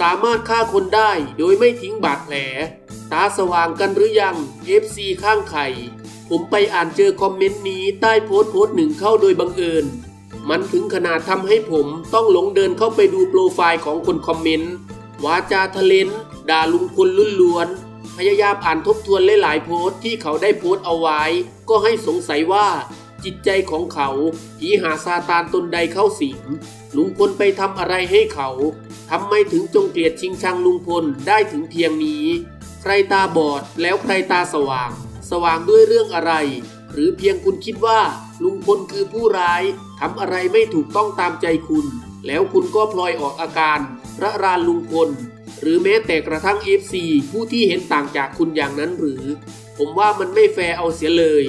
สามารถฆ่าคนได้โดยไม่ทิ้งบาดแผล ตาสว่างกันหรือยัง FC ข้างไข่ ผมไปอ่านเจอคอมเมนต์นี้ใต้โพสต์โพสต์หนึ่งเข้าโดยบังเอิญ มันถึงขนาดทำให้ผมต้องหลงเดินเข้าไปดูโปรไฟล์ของคนคอมเมนต์วาจาทะเลนด่าลุงพลลุ่นล้วนๆพยายามอ่านทบทวนหลายๆโพสต์ที่เขาได้โพสต์เอาไว้ ก็ให้สงสัยว่า จิตใจของเขาผีหาซาตานตนใดเข้าสิงลุงพลไปทำอะไรให้เขาทำไมถึงจงเกลียดชิงชังลุงพลได้ถึงเพียงนี้ ใครตาบอดแล้วใครตาสว่าง สว่างด้วยเรื่องอะไร หรือเพียงคุณคิดว่า ลุงพลคือผู้ร้ายทำอะไรไม่ถูกต้องตามใจคุณ แล้วคุณก็พลอยออกอาการระรานลุงพล หรือแม้แต่กระทั่ง FC ผู้ที่เห็นต่างจากคุณอย่างนั้นหรือ ผมว่ามันไม่แฟร์เอาเสียเลย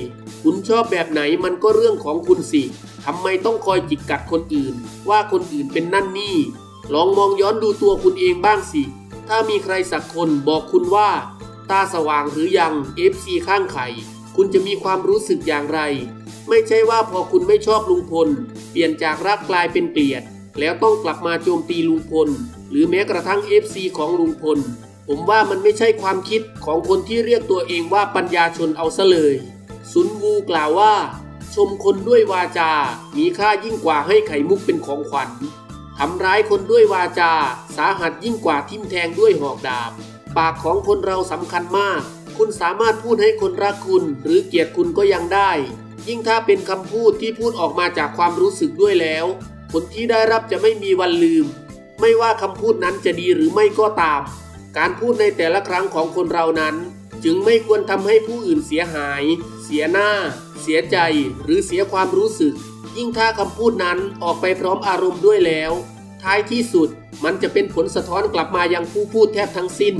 คุณชอบแบบไหนมันก็เรื่องของคุณสิทำไมต้องคอยจิกกัดคนอื่น ว่าคนอื่นเป็นนั่นนี่ ลองมองย้อนดูตัวคุณเองบ้างสิ ถ้ามีใครสักคนบอกคุณว่า ตาสว่างหรือยัง FC ข้างไข่ คุณจะมีความรู้สึกอย่างไร ไม่ใช่ว่าพอคุณไม่ชอบลุงพล เปลี่ยนจากรักกลายเป็นเกลียด แล้วต้องกลับมาโจมตีลุงพล หรือแม้กระทั่ง FC ของลุงพล ผมว่ามันไม่ใช่ความคิดของคนที่เรียกตัวเองว่าปัญญาชนเอาซะเลย ซุนวูกล่าวว่า ชมคนด้วยวาจา มีค่ายิ่งกว่าให้ไข่มุกเป็นของขวัญทำร้ายคนด้วยวาจา สาหัสยิ่งกว่าทิ่มแทงด้วยหอกดาบ ปากของคนเราสำคัญมาก คุณสามารถพูดให้คนรักคุณ หรือเกลียดคุณก็ยังได้ ยิ่งถ้าเป็นคำพูดที่พูดออกมาจากความรู้สึกด้วยแล้ว ผลที่ได้รับจะไม่มีวันลืม ไม่ว่าคำพูดนั้นจะดีหรือไม่ก็ตาม การพูดในแต่ละครั้งของคนเรานั้น จึงไม่ควรทำให้ผู้อื่นเสียหาย เสียหน้า เสียใจ หรือเสียความรู้สึก ยิ่งถ้าคำพูดนั้นออกไปพร้อมอารมณ์ด้วยแล้ว ท้ายที่สุดมันจะเป็นผลสะท้อนกลับมายังผู้พูดแทบทั้งสิ้น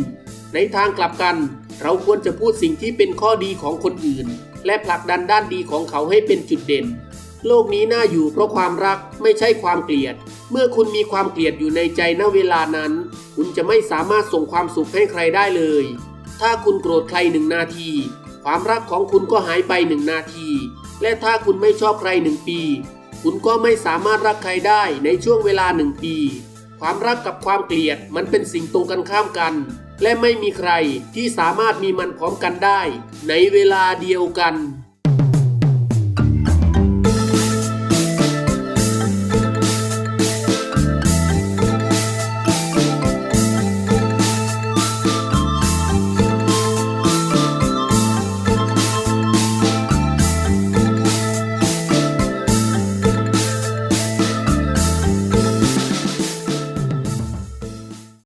ในทางกลับกัน เราควรจะพูดสิ่งที่เป็นข้อดีของคนอื่น และผลักดันด้านดีของเขาให้เป็นจุดเด่น โลกนี้น่าอยู่เพราะความรักไม่ใช่ความเกลียด เมื่อคุณมีความเกลียดอยู่ในใจณเวลานั้น คุณจะไม่สามารถส่งความสุขให้ใครได้เลย ถ้าคุณโกรธใครหนึ่งนาที ความรักของคุณก็หายไปหนึ่งนาที และถ้าคุณไม่ชอบใครหนึ่งปี คุณก็ไม่สามารถรักใครได้ในช่วงเวลาหนึ่งปี ความรักกับความเกลียดมันเป็นสิ่งตรงกันข้ามกัน และไม่มีใครที่สามารถมีมันพร้อมกันได้ ในเวลาเดียวกัน